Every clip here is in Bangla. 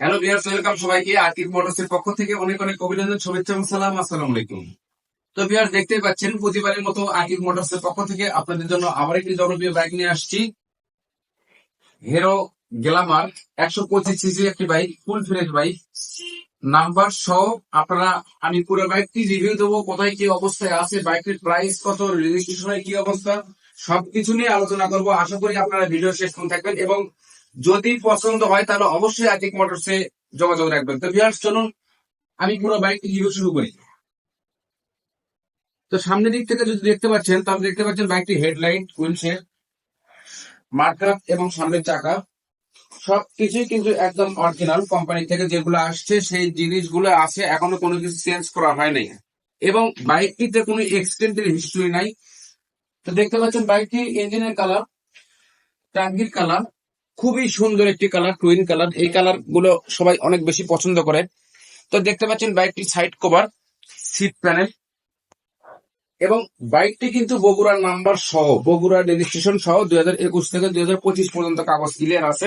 হ্যালো বিয়ার্স ওয়েলকাম সবাইকে আর্কিট মোটরস এর পক্ষ থেকে অনেক অনেক অভিনন্দন, শুভেচ্ছা এবং সালাম, আসসালামু আলাইকুম। তো বিয়ার্স দেখতেই পাচ্ছেন, প্রতিবারের মতো আর্কিট মোটরস এর পক্ষ থেকে আপনাদের জন্য আবার একটি জনপ্রিয় বাইক নিয়ে আসছি। হিরো গ্লামার একশো পঁচিশ সিসি একটি bike full fresh bike number সহ আপনারা, আমি পুরো বাইকটি রিভিউ দেবো, কোথায় কি অবস্থায় আছে বাইকটির প্রাইস কত রেজিস্ট্রেশনের কি অবস্থা, সবকিছু নিয়ে আলোচনা করব। আশা করি আপনারা ভিডিও শেষ পর্যন্ত থাকবেন এবং যদি পছন্দ হয়, তাহলে অবশ্যই আর্টিক মোটরসে যোগাযোগ রাখবেন। তো ভিউয়ার্স চলুন, আমি পুরো বাইকটি রিভিউ শুরু করি। তো সামনের দিক থেকে যদি দেখতে পাচ্ছেন, তাহলে দেখতে পাচ্ছেন বাইকটি হেডলাইট উইন্ডশেড মার্কআপ এবং সামনের চাকা। সবকিছুই কিন্তু একদম অরিজিনাল কোম্পানি থেকে যেগুলো আসছে, সেই জিনিসগুলো আছে, এখনও কোনো কিছু চেঞ্জ করা হয় নাই। এবং বাইকটিতে কোনো এক্সিডেন্টের হিস্টরি নাই। তো দেখতে পাচ্ছেন বাইকটি ইঞ্জিনের কালার টাঙ্গির কালার খুবই সুন্দর একটি কালার টুইন কালার এই কালারগুলো সবাই অনেক বেশি পছন্দ করে। তো দেখতে পাচ্ছেন বাইকটি সাইড কভার সিট প্যানেল এবং বাইকটি কিন্তু বগুড়ার নাম্বার সহ, বগুড়া রেজিস্ট্রেশন সহ দুই হাজার একুশ থেকে দুই পর্যন্ত কাগজ ক্লিয়ার আছে।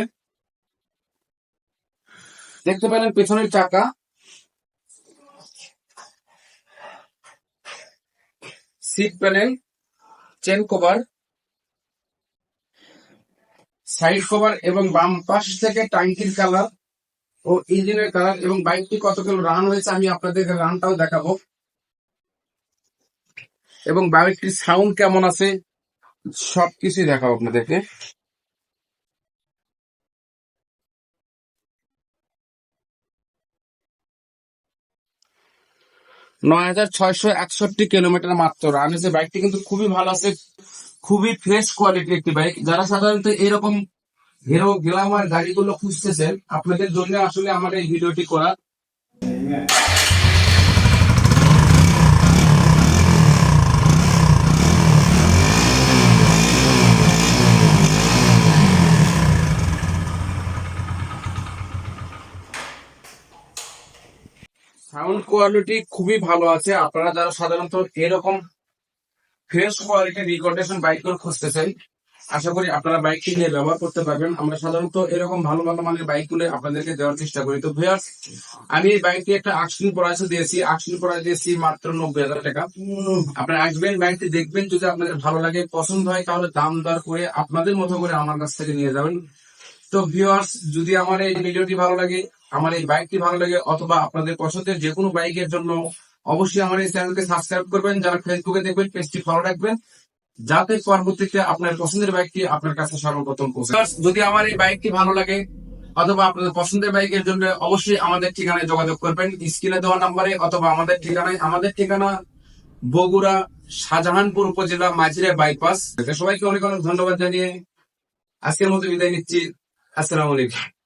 দেখতে পেলেন পেছনের চাকা। Seat panel chain cover side cover এবং বাম পাশ থেকে ট্যাঙ্কির কালার ও ইঞ্জিনের কালার এবং বাইকটি কত কিলো রান হয়েছে আমি আপনাদের রানটাও দেখাবো। এবং বাইকটির সাউন্ড কেমন আছে সবকিছুই দেখাবো আপনাদেরকে। নয় হাজার ছয়শো একষট্টি কিলোমিটার মাত্র। রান হয়েছে বাইকটি কিন্তু খুবই ভালো আছে, খুবই ফ্রেশ কোয়ালিটি একটি বাইক যারা সাধারণত এরকম হিরো গ্লামার গাড়িগুলো খুঁজতেছেন, আপনাদের জন্য আসলে আমার এই ভিডিওটি করা। সাউন্ড কোয়ালিটি খুবই ভালো আছে। আপনারা যারা সাধারণত এরকম ফ্রেশ কোয়ালিটির রিকন্ডিশন বাইকগুলো খুঁজতেছেন, আশা করি আপনারা বাইকটি নিয়ে ব্যবহার করতে পারবেন। আমরা সাধারণত এরকম ভালো ভালো মানের বাইকগুলো আপনাদেরকে দেওয়ার চেষ্টা করি। তো ভিউয়ার্স আমি এই বাইকটি একটা আকশন প্রাইসে দিয়েছি। আকশন প্রাইস দিয়েছি মাত্র নব্বই হাজার টাকা। আপনারা আসবেন বাইকটি দেখবেন। যদি আপনাদের ভালো লাগে, পছন্দ হয়, তাহলে দাম দর করে আপনাদের মতো করে আমার কাছ থেকে নিয়ে যাবেন। তো ভিউয়ার্স যদি আমার এই ভিডিওটি ভালো লাগে আমার এই বাইকটি ভালো লাগে অথবা আপনাদের পছন্দের যে কোনো বাইকের জন্য অবশ্যই আমার এই চ্যানেলকে সাবস্ক্রাইব করবেন, যারা ফেসবুকে দেখবেন পেজটি ফলো রাখবেন, যাতে পরবর্তীতে আপনার পছন্দের বাইকটি আপনার কাছে সর্বপ্রথম পৌঁছে যদি আমার এই বাইকটি ভালো লাগে অথবা আপনাদের পছন্দের বাইকের জন্য অবশ্যই আমাদের ঠিকানায় যোগাযোগ করবেন, স্ক্রিনে দেওয়া নাম্বারে অথবা আমাদের ঠিকানায়, আমাদের ঠিকানা বগুড়া শাহজাহানপুর উপজেলা মাঝিরা বাইপাস সবাইকে অনেক অনেক ধন্যবাদ জানিয়ে আজকের মতো বিদায় নিচ্ছি। আসসালামু আলাইকুম।